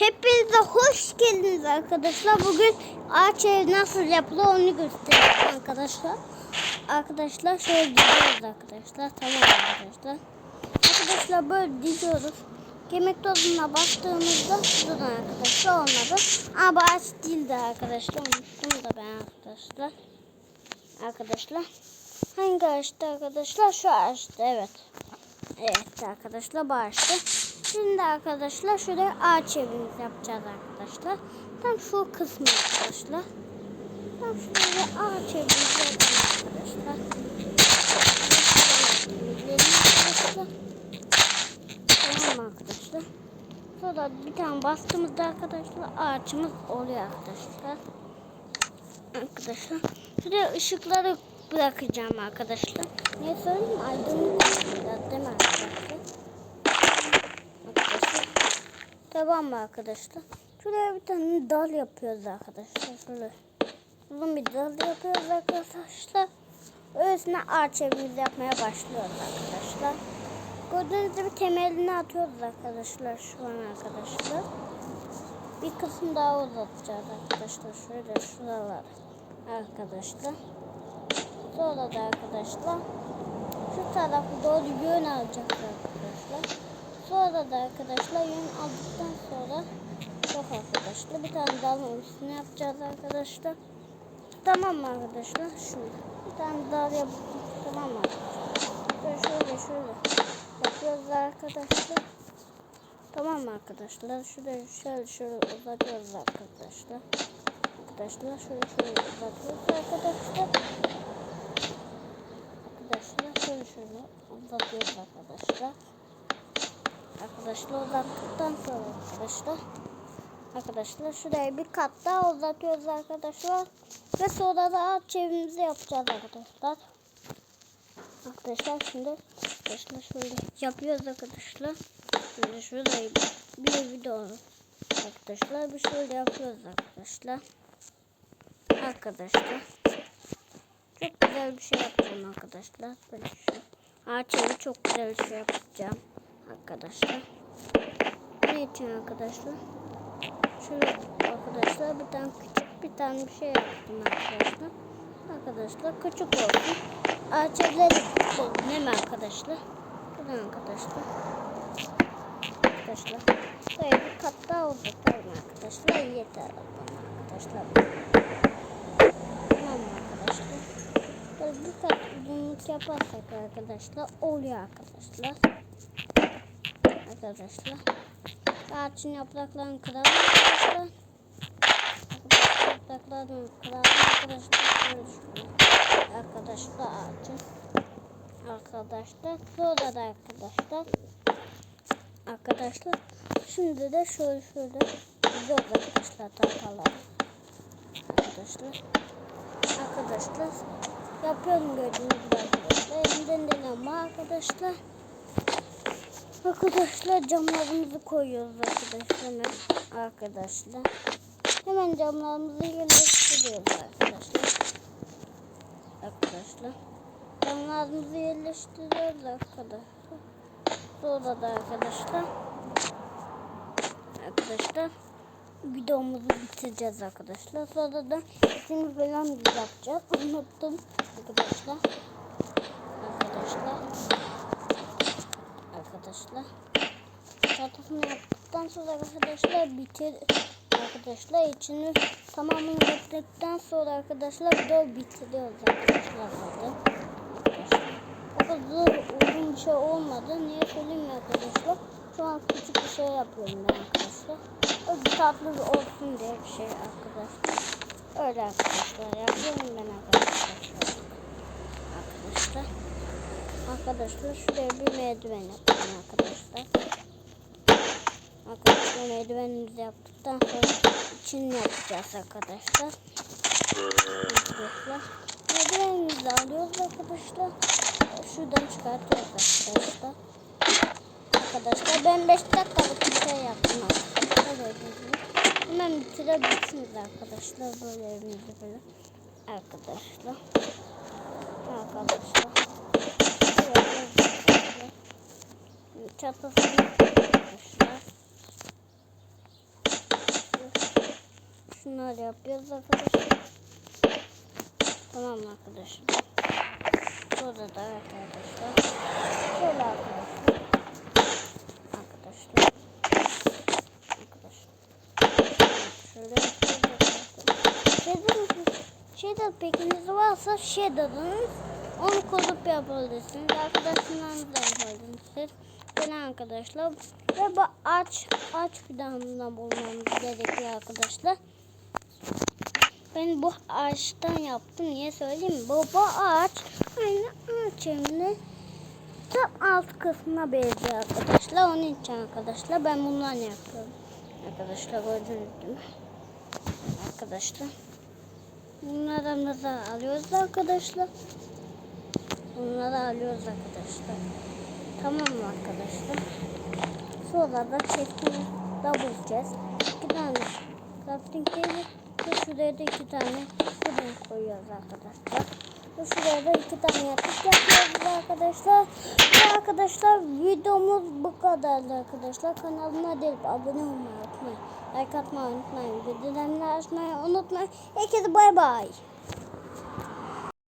Hepinize hoş geldiniz arkadaşlar. Bugün ağaç ev nasıl yapılır onu göstereceğim arkadaşlar. Arkadaşlar şöyle diziyoruz arkadaşlar. Tamam arkadaşlar. Arkadaşlar böyle diziyoruz. Kemik tozuna bastığımızda durun arkadaşlar olmadı. Ama ağaç değildi arkadaşlar. Unuttum da ben arkadaşlar. Arkadaşlar. Hangi ağaçtı arkadaşlar? Şu ağaçtı evet. Evet arkadaşlar bu ağaçtı. Şimdi arkadaşlar şuraya ağaç evimizi yapacağız arkadaşlar. Tam şu kısmı arkadaşlar. Tam şuraya ağaç evimizi yapacağız arkadaşlar. Tamam arkadaşlar. Sonra bir tane bastığımızda arkadaşlar ağaçımız oluyor arkadaşlar. Arkadaşlar. Şuraya ışıkları bırakacağım arkadaşlar. Ne söyleyeyim? Aydınlık olacak değil mi? Arkadaşlar. Tamam mı arkadaşlar? Şuraya bir tane dal yapıyoruz arkadaşlar. Şöyle uzun bir dal yapıyoruz arkadaşlar. Öylesine ağaç evimizi yapmaya başlıyoruz arkadaşlar. Gördüğünüz gibi temelini atıyoruz arkadaşlar şu an arkadaşlar. Bir kısım daha uzatacağız arkadaşlar. Şöyle şuralar arkadaşlar. Sonra da arkadaşlar şu tarafı doğru yön alacak arkadaşlar. Sonra da arkadaşlar yön aldıktan sonra yok arkadaşlar bir tane dalın üstüne yapacağız arkadaşlar. Tamam mı arkadaşlar? Şöyle bir tane dal yaptık. Tamam mı arkadaşlar? Şöyle şöyle şöyle yapıyoruz arkadaşlar. Tamam mı arkadaşlar? Şurayı şöyle şöyle uzatıyoruz arkadaşlar. Arkadaşlar şöyle şöyle uzatıyoruz arkadaşlar. Arkadaşlar şöyle şöyle uzatıyoruz arkadaşlar. Arkadaşlar uzattıktan sonra arkadaşlar. Arkadaşlar şuraya bir kat daha uzatıyoruz arkadaşlar. Ve sonra da ağaç evimizi yapacağız arkadaşlar. Arkadaşlar şimdi arkadaşlar şöyle yapıyoruz arkadaşlar. Şimdi şurayı bir video arkadaşlar bir şöyle yapıyoruz arkadaşlar. Arkadaşlar çok güzel bir şey yapacağım arkadaşlar. Böyle şu ağaç çok güzel bir şey yapacağım arkadaşlar. Ne için arkadaşlar? Şöyle arkadaşlar bir tane küçük bir tane bir şey yaptım arkadaşlar. Arkadaşlar küçük olsun. Ağaç evleri küçük olsun değil mi arkadaşlar? Buradan arkadaşlar. Arkadaşlar. Böyle bir kat daha uzatalım arkadaşlar. Yeter arkadaşlar. Tamam arkadaşlar. Böyle bir kat uzunluk yaparsak arkadaşlar oluyor arkadaşlar. Arkadaşlar. Ağaçın yapraklarını kıralım arkadaşlar. Yapraklarını kıralım arkadaşlar. Arkadaşlar ağacın. Arkadaşlar. Sonra da arkadaşlar. Arkadaşlar. Şimdi de şöyle şöyle. Gidiyoruz arkadaşlar tahtalar. Arkadaşlar. Arkadaşlar. Yapıyorum gördüğünüz gibi arkadaşlar. Elimden deneme arkadaşlar. Arkadaşlar camlarımızı koyuyoruz arkadaşlar. Arkadaşlar. Hemen camlarımızı yerleştiriyoruz arkadaşlar. Arkadaşlar. Camlarımızı yerleştiriyoruz arkadaşlar. Sonra da arkadaşlar. Arkadaşlar. Videomuzu bitireceğiz arkadaşlar. Sonra da isim falan yapacağız. Unuttum arkadaşlar. Arkadaşlar arkadaşlar. Çantasını yaptıktan sonra arkadaşlar bitir arkadaşlar içini tamamını yaptıktan sonra arkadaşlar video bitiriyoruz arkadaşlar. Arkadaşlar. O kadar uzun bir şey olmadı. Niye söyleyeyim arkadaşlar? Şu an küçük bir şey yapıyorum ben arkadaşlar. Tatlı bir olsun diye bir şey arkadaşlar. Öyle arkadaşlar yapıyorum ben arkadaşlar. Arkadaşlar. Arkadaşlar şuraya bir merdiven yapalım arkadaşlar. Arkadaşlar merdivenimizi yaptıktan sonra içini yapacağız arkadaşlar. Arkadaşlar. Merdivenimizi alıyoruz arkadaşlar. Şuradan çıkartıyoruz arkadaşlar. Arkadaşlar ben 5 dakikalık bir şey yaptım arkadaşlar. Hemen bitirebilirsiniz arkadaşlar. Böyle evimizi böyle. Arkadaşlar. Arkadaşlar çatasını arkadaşlar. şunları yapıyoruz arkadaşlar. Tamam arkadaşlar? Burada da evet arkadaşlar. Şöyle arkadaşlar. Arkadaşlar. Arkadaşlar. Şöyle. Shadow, Shadow pekiniz varsa Shadow'un onu kurup yapabilirsiniz. Arkadaşlarınızla yapabilirsiniz. Falan arkadaşlar. Ve bu ağaç, ağaç fidanından bulmamız gerekiyor arkadaşlar. Ben bu ağaçtan yaptım. Niye söyleyeyim mi? Bu, bu ağaç aynı ağaç evinin tam alt kısmına benziyor arkadaşlar. Onun için arkadaşlar ben bundan yapıyorum. Arkadaşlar gördünüz değil? Arkadaşlar. Bunlardan da alıyoruz arkadaşlar. Bunları alıyoruz arkadaşlar. Tamam mı arkadaşlar? Sonra da çeşitini de bulacağız. İki tane crafting table ve şuraya da iki tane fırın koyuyoruz arkadaşlar. Ve şuraya da iki tane yatak yapıyoruz arkadaşlar. Ve arkadaşlar videomuz bu kadardı arkadaşlar. Kanalıma gelip abone olmayı unutmayın. Like atmayı unutmayın. Bildirimleri açmayı unutmayın. Herkese bay bay.